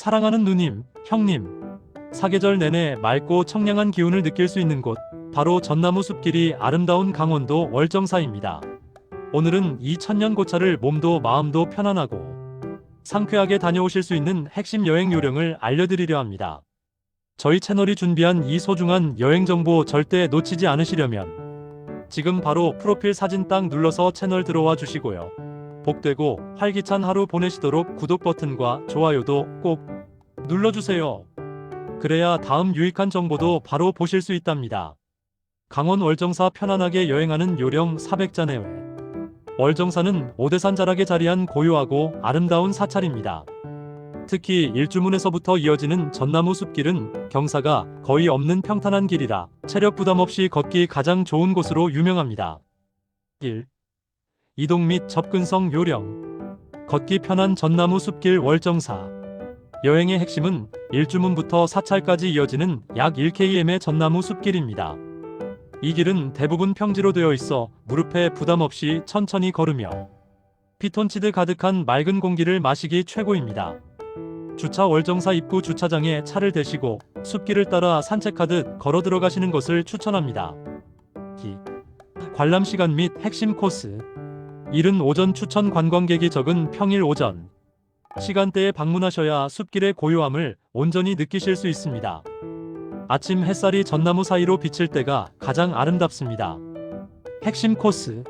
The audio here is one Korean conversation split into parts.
사랑하는 누님, 형님. 사계절 내내 맑고 청량한 기운을 느낄 수 있는 곳, 바로 전나무 숲길이 아름다운 강원도 월정사입니다. 오늘은 이 천년 고차를 몸도 마음도 편안하고 상쾌하게 다녀오실 수 있는 핵심 여행 요령을 알려드리려 합니다. 저희 채널이 준비한 이 소중한 여행 정보 절대 놓치지 않으시려면 지금 바로 프로필 사진 딱 눌러서 채널 들어와 주시고요. 복되고 활기찬 하루 보내시도록 구독 버튼과 좋아요도 꼭 눌러주세요. 그래야 다음 유익한 정보도 바로 보실 수 있답니다. 강원 월정사 편안하게 여행하는 요령 400잔 해외. 월정사는 오대산 자락에 자리한 고요하고 아름다운 사찰입니다. 특히 일주문에서부터 이어지는 전나무 숲길은 경사가 거의 없는 평탄한 길이라 체력 부담 없이 걷기 가장 좋은 곳으로 유명합니다. 1. 이동 및 접근성 요령. 걷기 편한 전나무 숲길 월정사. 여행의 핵심은 일주문부터 사찰까지 이어지는 약 1km의 전나무 숲길입니다. 이 길은 대부분 평지로 되어 있어 무릎에 부담 없이 천천히 걸으며 피톤치드 가득한 맑은 공기를 마시기 최고입니다. 주차 월정사 입구 주차장에 차를 대시고 숲길을 따라 산책하듯 걸어 들어가시는 것을 추천합니다. 기. 관람 시간 및 핵심 코스. 이른 오전 추천 관광객이 적은 평일 오전. 시간대에 방문하셔야 숲길의 고요함을 온전히 느끼실 수 있습니다. 아침 햇살이 전나무 사이로 비칠 때가 가장 아름답습니다. 핵심 코스.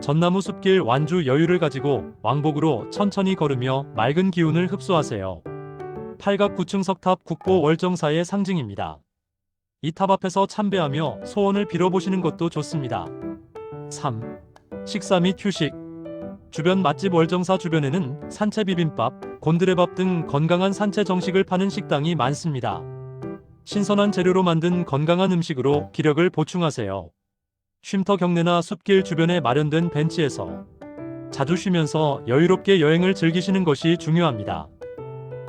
전나무 숲길 완주 여유를 가지고 왕복으로 천천히 걸으며 맑은 기운을 흡수하세요. 팔각 9층 석탑 국보 월정사의 상징입니다. 이 탑 앞에서 참배하며 소원을 빌어보시는 것도 좋습니다. 3. 식사 및 휴식. 주변 맛집 월정사 주변에는 산채 비빔밥, 곤드레밥 등 건강한 산채 정식을 파는 식당이 많습니다. 신선한 재료로 만든 건강한 음식으로 기력을 보충하세요. 쉼터 경내나 숲길 주변에 마련된 벤치에서 자주 쉬면서 여유롭게 여행을 즐기시는 것이 중요합니다.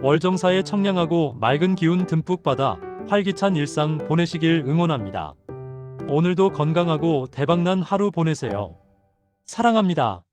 월정사의 청량하고 맑은 기운 듬뿍 받아 활기찬 일상 보내시길 응원합니다. 오늘도 건강하고 대박난 하루 보내세요. 사랑합니다.